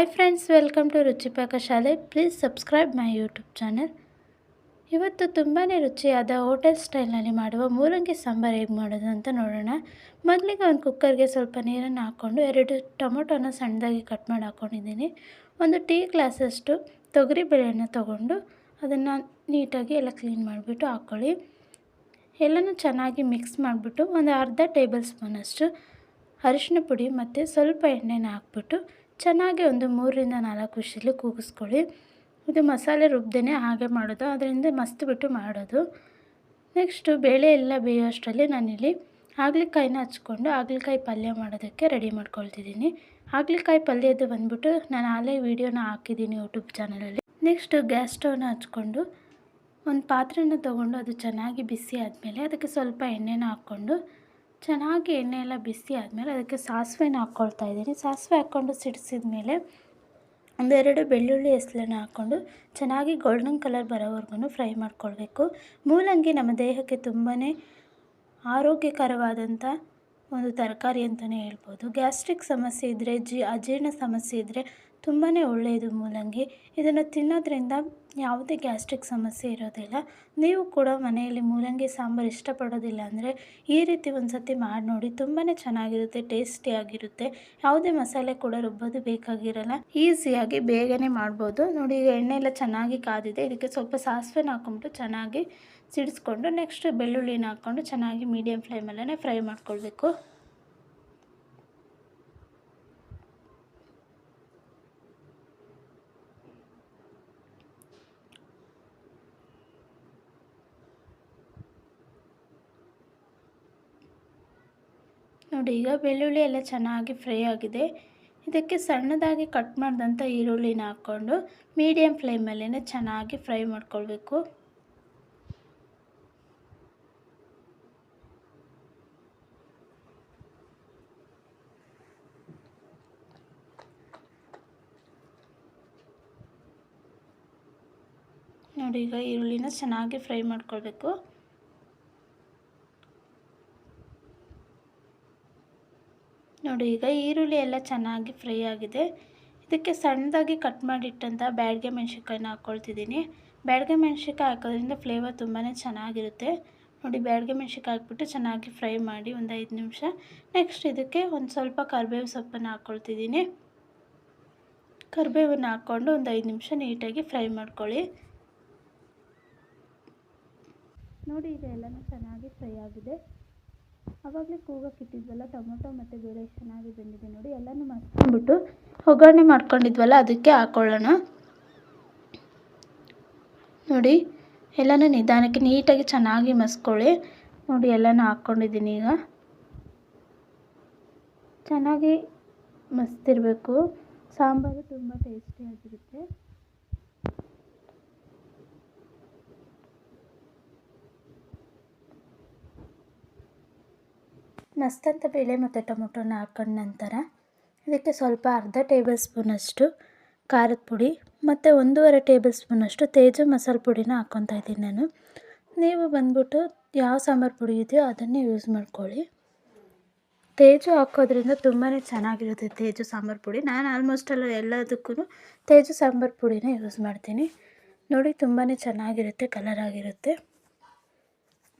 Hi friends welcome to Ruchipaka Shale please subscribe my YouTube channel ಇವತ್ತು ತುಂಬಾ ರುಚಿಯಾದ hotel ಸ್ಟೈಲ್ನಲ್ಲಿ ಮಾಡುವ ಮೂಲಂಗಿ ಸಾಂಬಾರು ಹೇಗೆ ಮಾಡೋದು ಅಂತ ನೋಡೋಣ. ಮೊದಲಿಗೆ ಒಂದು ಕುಕ್ಕರ್ಗೆ ಸ್ವಲ್ಪ ನೀರನ್ನು ಹಾಕ್ಕೊಂಡು ಎರಡು ಟೊಮೊಟೊನ ಸಣ್ಣದಾಗಿ ಕಟ್ ಮಾಡಿ ಹಾಕ್ಕೊಂಡಿದ್ದೀನಿ ಒಂದು ಟೀ ಗ್ಲಾಸಷ್ಟು ತೊಗರಿ ಬೇಳೆಯನ್ನು ತೊಗೊಂಡು ಅದನ್ನು ನೀಟಾಗಿ ಎಲ್ಲ ಕ್ಲೀನ್ ಮಾಡಿಬಿಟ್ಟು ಹಾಕ್ಕೊಳ್ಳಿ ಎಲ್ಲನೂ ಚೆನ್ನಾಗಿ ಮಿಕ್ಸ್ ಮಾಡಿಬಿಟ್ಟು ಒಂದು ಅರ್ಧ ಟೇಬಲ್ ಸ್ಪೂನಷ್ಟು ಅರಿಶಿನ ಪುಡಿ ಮತ್ತು ಸ್ವಲ್ಪ ಎಣ್ಣೆನ ಹಾಕ್ಬಿಟ್ಟು ಚೆನ್ನಾಗಿ ಒಂದು ಮೂರರಿಂದ ನಾಲ್ಕು ವಿಷಲು ಕೂಗಿಸ್ಕೊಳ್ಳಿ. ಇದು ಮಸಾಲೆ ರುಬ್ದೇ ಹಾಗೆ ಮಾಡೋದು. ಅದರಿಂದ ಮಸ್ತ್ ಬಿಟ್ಟು ಮಾಡೋದು. ನೆಕ್ಸ್ಟು ಬೇಳೆ ಎಲ್ಲ ಬೇಯೋಷ್ಟರಲ್ಲಿ ನಾನಿಲ್ಲಿ ಹಾಗಲಕಾಯಿನ ಹಚ್ಕೊಂಡು ಹಾಗಲಕಾಯಿ ಪಲ್ಯ ಮಾಡೋದಕ್ಕೆ ರೆಡಿ ಮಾಡ್ಕೊಳ್ತಿದ್ದೀನಿ. ಹಾಗಲಕಾಯಿ ಪಲ್ಯದ್ದು ಬಂದ್ಬಿಟ್ಟು ನಾನು ಆಲೇ ವೀಡಿಯೋನ ಹಾಕಿದ್ದೀನಿ ಯೂಟ್ಯೂಬ್ ಚಾನಲಲ್ಲಿ. ನೆಕ್ಸ್ಟು ಗ್ಯಾಸ್ ಸ್ಟವ್ನ ಹಚ್ಕೊಂಡು ಒಂದು ಪಾತ್ರೆನ ತೊಗೊಂಡು ಅದು ಚೆನ್ನಾಗಿ ಬಿಸಿ ಆದಮೇಲೆ ಅದಕ್ಕೆ ಸ್ವಲ್ಪ ಎಣ್ಣೆನ ಹಾಕ್ಕೊಂಡು ಚೆನ್ನಾಗಿ ಎಣ್ಣೆ ಎಲ್ಲ ಬಿಸಿ ಆದಮೇಲೆ ಅದಕ್ಕೆ ಸಾಸಿವೆನ ಹಾಕ್ಕೊಳ್ತಾ ಇದ್ದೀನಿ. ಸಾಸಿವೆ ಹಾಕ್ಕೊಂಡು ಸಿಡಿಸಿದ ಮೇಲೆ ಒಂದೆರಡು ಬೆಳ್ಳುಳ್ಳಿ ಹೆಸ್ಲನ್ನ ಹಾಕ್ಕೊಂಡು ಚೆನ್ನಾಗಿ ಗೋಲ್ಡನ್ ಕಲರ್ ಬರೋವರೆಗೂ ಫ್ರೈ ಮಾಡ್ಕೊಳ್ಬೇಕು. ಮೂಲಂಗಿ ನಮ್ಮ ದೇಹಕ್ಕೆ ತುಂಬಾ ಆರೋಗ್ಯಕರವಾದಂಥ ಒಂದು ತರಕಾರಿ ಅಂತಲೇ ಹೇಳ್ಬೋದು. ಗ್ಯಾಸ್ಟ್ರಿಕ್ ಸಮಸ್ಯೆ ಇದ್ದರೆ ಜಿ, ಅಜೀರ್ಣ ಸಮಸ್ಯೆ ಇದ್ದರೆ ತುಂಬಾ ಒಳ್ಳೆಯದು ಮೂಲಂಗಿ. ಇದನ್ನು ತಿನ್ನೋದ್ರಿಂದ ಯಾವುದೇ ಗ್ಯಾಸ್ಟ್ರಿಕ್ ಸಮಸ್ಯೆ ಇರೋದಿಲ್ಲ. ನೀವು ಕೂಡ ಮನೆಯಲ್ಲಿ ಮೂಲಂಗಿ ಸಾಂಬಾರು ಇಷ್ಟಪಡೋದಿಲ್ಲ ಅಂದರೆ ಈ ರೀತಿ ಒಂದು ಸತಿ ಮಾಡಿ ನೋಡಿ ತುಂಬಾ ಚೆನ್ನಾಗಿರುತ್ತೆ ಟೇಸ್ಟಿಯಾಗಿರುತ್ತೆ ಯಾವುದೇ ಮಸಾಲೆ ಕೂಡ ರುಬ್ಬೋದು ಬೇಕಾಗಿರಲ್ಲ. ಈಸಿಯಾಗಿ ಬೇಗನೆ ಮಾಡ್ಬೋದು. ನೋಡಿ, ಈಗ ಎಣ್ಣೆ ಎಲ್ಲ ಚೆನ್ನಾಗಿ ಕಾದಿದೆ. ಇದಕ್ಕೆ ಸ್ವಲ್ಪ ಸಾಸಿವೆನ ಹಾಕ್ಕೊಂಬಿಟ್ಟು ಚೆನ್ನಾಗಿ ಸಿಡಿಸ್ಕೊಂಡು ನೆಕ್ಸ್ಟ್ ಬೆಳ್ಳುಳ್ಳಿನ ಹಾಕ್ಕೊಂಡು ಚೆನ್ನಾಗಿ ಮೀಡಿಯಮ್ ಫ್ಲೇಮಲ್ಲೇ ಫ್ರೈ ಮಾಡ್ಕೊಳ್ಬೇಕು. ನೋಡಿ, ಈಗ ಬೆಳ್ಳುಳ್ಳಿ ಎಲ್ಲ ಚೆನ್ನಾಗಿ ಫ್ರೈ ಆಗಿದೆ. ಇದಕ್ಕೆ ಸಣ್ಣದಾಗಿ ಕಟ್ ಮಾಡಿದಂಥ ಈರುಳ್ಳಿನ ಹಾಕ್ಕೊಂಡು ಮೀಡಿಯಮ್ ಫ್ಲೇಮಲ್ಲೇ ಚೆನ್ನಾಗಿ ಫ್ರೈ ಮಾಡ್ಕೊಳ್ಬೇಕು. ನೋಡಿ, ಈಗ ಈರುಳ್ಳಿನ ಚೆನ್ನಾಗಿ ಫ್ರೈ ಮಾಡ್ಕೊಳ್ಬೇಕು. ನೋಡಿ, ಈಗ ಈರುಳ್ಳಿ ಎಲ್ಲ ಚೆನ್ನಾಗಿ ಫ್ರೈ ಆಗಿದೆ. ಇದಕ್ಕೆ ಸಣ್ಣದಾಗಿ ಕಟ್ ಮಾಡಿಟ್ಟಂಥ ಬ್ಯಾಡ್ಗೆ ಮೆಣಸಿನ್ಕಾಯಿನ ಹಾಕ್ಕೊಳ್ತಿದ್ದೀನಿ ಬ್ಯಾಡ್ಗೆ ಮೆಣಸಿನ್ಕಾಯಿ ಹಾಕೋದ್ರಿಂದ ಫ್ಲೇವರ್ ತುಂಬಾ ಚೆನ್ನಾಗಿರುತ್ತೆ. ನೋಡಿ, ಬ್ಯಾಡ್ಗೆ ಮೆಣಸಿನ್ಕಾಯಿ ಹಾಕ್ಬಿಟ್ಟು ಚೆನ್ನಾಗಿ ಫ್ರೈ ಮಾಡಿ ಒಂದು ಐದು ನಿಮಿಷ. ನೆಕ್ಸ್ಟ್ ಇದಕ್ಕೆ ಒಂದು ಸ್ವಲ್ಪ ಕರಿಬೇವು ಸೊಪ್ಪನ್ನು ಹಾಕ್ಕೊಳ್ತಿದ್ದೀನಿ ಕರಿಬೇವನ್ನು ಹಾಕ್ಕೊಂಡು ಒಂದು ಐದು ನಿಮಿಷ ನೀಟಾಗಿ ಫ್ರೈ ಮಾಡ್ಕೊಳ್ಳಿ. ನೋಡಿ ಈಗ ಚೆನ್ನಾಗಿ ಫ್ರೈ ಆಗಿದೆ. ಆವಾಗಲೇ ಕೂಗಕ್ಕೆ ಇಟ್ಟಿದ್ವಲ್ಲ ಟೊಮೊಟೊ ಮತ್ತು ಬೇಳೆ ಚೆನ್ನಾಗಿ ಬೆಂದಿದೆ ನೋಡಿ, ಎಲ್ಲನೂ ಮಾಡ್ಕೊಂಡ್ಬಿಟ್ಟು ಒಗ್ಗರಣೆ ಮಾಡ್ಕೊಂಡಿದ್ವಲ್ಲ, ಅದಕ್ಕೆ ಹಾಕ್ಕೊಳ್ಳೋಣ ನೋಡಿ, ಎಲ್ಲನೂ ನಿಧಾನಕ್ಕೆ ನೀಟಾಗಿ ಚೆನ್ನಾಗಿ ಮಸ್ಕೊಳ್ಳಿ. ನೋಡಿ, ಎಲ್ಲನೂ ಹಾಕ್ಕೊಂಡಿದ್ದೀನಿ ಈಗ. ಚೆನ್ನಾಗಿ ಮಸ್ತಿರಬೇಕು. ಸಾಂಬಾರು ತುಂಬ ಟೇಸ್ಟಿಯಾಗಿರುತ್ತೆ ಮಸ್ತಂತ ಬೇಳೆ ಮತ್ತು ಟೊಮೊಟೊನ ಹಾಕೊಂಡ ನಂತರ ಇದಕ್ಕೆ ಸ್ವಲ್ಪ ಅರ್ಧ ಟೇಬಲ್ ಸ್ಪೂನಷ್ಟು ಖಾರದ ಪುಡಿ ಮತ್ತು ಒಂದೂವರೆ ಟೇಬಲ್ ಸ್ಪೂನಷ್ಟು ತೇಜು ಮಸಾಲೆ ಪುಡಿನ ಹಾಕ್ಕೊತಾ ಇದ್ದೀನಿ ನಾನು. ನೀವು ಬಂದ್ಬಿಟ್ಟು ಯಾವ ಸಾಂಬಾರು ಪುಡಿ ಇದೆಯೋ ಅದನ್ನೇ ಯೂಸ್ ಮಾಡ್ಕೊಳ್ಳಿ. ತೇಜು ಹಾಕೋದ್ರಿಂದ ತುಂಬಾ ಚೆನ್ನಾಗಿರುತ್ತೆ ತೇಜು ಸಾಂಬಾರು ಪುಡಿ. ನಾನು ಆಲ್ಮೋಸ್ಟ್ ಎಲ್ಲ ಎಲ್ಲದಕ್ಕೂ ತೇಜು ಸಾಂಬಾರು ಪುಡಿನ ಯೂಸ್ ಮಾಡ್ತೀನಿ. ನೋಡಿ ತುಂಬಾ ಚೆನ್ನಾಗಿರುತ್ತೆ ಕಲರ್ ಆಗಿರುತ್ತೆ.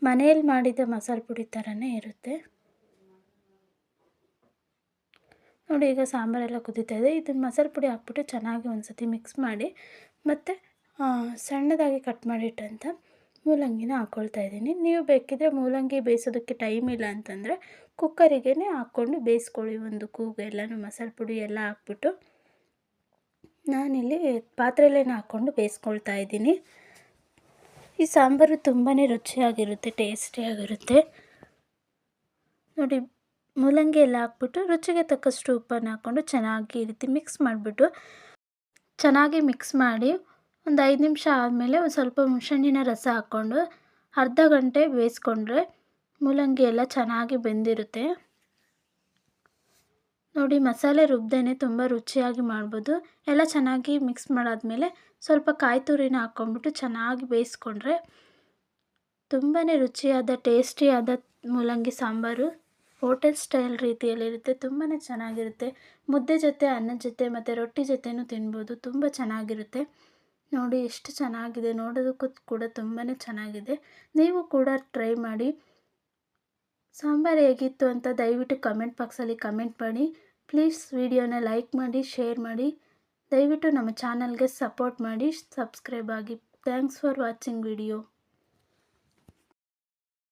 ಮನೆಯಲ್ಲಿ ಮಾಡಿದ ಮಸಾಲೆ ಪುಡಿ ಥರನೇ ಇರುತ್ತೆ. ನೋಡಿ ಈಗ ಸಾಂಬಾರೆಲ್ಲ ಕುದೀತಾ ಇದೆ. ಇದನ್ನು ಮಸಾಲೆ ಪುಡಿ ಹಾಕ್ಬಿಟ್ಟು ಚೆನ್ನಾಗಿ ಒಂದು ಸತಿ ಮಿಕ್ಸ್ ಮಾಡಿ, ಮತ್ತು ಸಣ್ಣದಾಗಿ ಕಟ್ ಮಾಡಿಟ್ಟಂಥ ಮೂಲಂಗಿನ ಹಾಕ್ಕೊಳ್ತಾ ಇದ್ದೀನಿ. ನೀವು ಬೇಕಿದ್ದರೆ ಮೂಲಂಗಿ ಬೇಯಿಸೋದಕ್ಕೆ ಟೈಮ್ ಇಲ್ಲ ಅಂತಂದರೆ ಕುಕ್ಕರಿಗೇ ಹಾಕ್ಕೊಂಡು ಬೇಯಿಸ್ಕೊಳ್ಳಿ. ಒಂದು ಕೂಗು ಎಲ್ಲನೂ ಮಸಾಲೆ ಪುಡಿ ಎಲ್ಲ ಹಾಕ್ಬಿಟ್ಟು ನಾನಿಲ್ಲಿ ಪಾತ್ರೆಯಲ್ಲೇ ಹಾಕ್ಕೊಂಡು ಬೇಯಿಸ್ಕೊಳ್ತಾ ಇದ್ದೀನಿ. ಈ ಸಾಂಬಾರು ತುಂಬಾ ರುಚಿಯಾಗಿರುತ್ತೆ ಟೇಸ್ಟಿಯಾಗಿರುತ್ತೆ ನೋಡಿ ಮೂಲಂಗಿ ಎಲ್ಲ ಹಾಕ್ಬಿಟ್ಟು ರುಚಿಗೆ ತಕ್ಕಷ್ಟು ಉಪ್ಪನ್ನು ಹಾಕ್ಕೊಂಡು ಚೆನ್ನಾಗಿ ಈ ರೀತಿ ಮಿಕ್ಸ್ ಮಾಡಿಬಿಟ್ಟು ಚೆನ್ನಾಗಿ ಮಿಕ್ಸ್ ಮಾಡಿ ಒಂದು ಐದು ನಿಮಿಷ ಆದಮೇಲೆ ಒಂದು ಸ್ವಲ್ಪ ಹುಣಸಣ್ಣಿನ ರಸ ಹಾಕ್ಕೊಂಡು ಅರ್ಧ ಗಂಟೆ ಬೇಯಿಸ್ಕೊಂಡ್ರೆ ಮೂಲಂಗಿ ಎಲ್ಲ ಚೆನ್ನಾಗಿ ಬೆಂದಿರುತ್ತೆ. ನೋಡಿ ಮಸಾಲೆ ರುಬ್ದೇ ತುಂಬ ರುಚಿಯಾಗಿ ಮಾಡ್ಬೋದು. ಎಲ್ಲ ಚೆನ್ನಾಗಿ ಮಿಕ್ಸ್ ಮಾಡಾದಮೇಲೆ ಸ್ವಲ್ಪ ಕಾಯಿ ತುರಿನ ಹಾಕ್ಕೊಂಡ್ಬಿಟ್ಟು ಚೆನ್ನಾಗಿ ಬೇಯಿಸ್ಕೊಂಡ್ರೆ ತುಂಬಾ ರುಚಿಯಾದ ಟೇಸ್ಟಿಯಾದ ಮೂಲಂಗಿ ಸಾಂಬಾರು. ಹೋಟೆಲ್ ಸ್ಟೈಲ್ ರೀತಿಯಲ್ಲಿರುತ್ತೆ ತುಂಬಾ ಚೆನ್ನಾಗಿರುತ್ತೆ. ಮುದ್ದೆ ಜೊತೆ ಅನ್ನದ ಜೊತೆ ಮತ್ತು ರೊಟ್ಟಿ ಜೊತೆನೂ ತಿನ್ಬೋದು, ತುಂಬ ಚೆನ್ನಾಗಿರುತ್ತೆ. ನೋಡಿ ಎಷ್ಟು ಚೆನ್ನಾಗಿದೆ, ನೋಡೋದಕ್ಕೂ ಕೂಡ ತುಂಬಾ ಚೆನ್ನಾಗಿದೆ. ನೀವು ಕೂಡ ಟ್ರೈ ಮಾಡಿ. ಸಾಂಬಾರು ಹೇಗಿತ್ತು ಅಂತ ದಯವಿಟ್ಟು ಕಮೆಂಟ್ ಬಾಕ್ಸಲ್ಲಿ ಕಮೆಂಟ್ ಮಾಡಿ. ಪ್ಲೀಸ್ ವಿಡಿಯೋನ ಲೈಕ್ ಮಾಡಿ, ಶೇರ್ ಮಾಡಿ. ದಯವಿಟ್ಟು ನಮ್ಮ ಚಾನಲ್ಗೆ ಸಪೋರ್ಟ್ ಮಾಡಿ, ಸಬ್ಸ್ಕ್ರೈಬ್ ಆಗಿ. Thanks for watching video.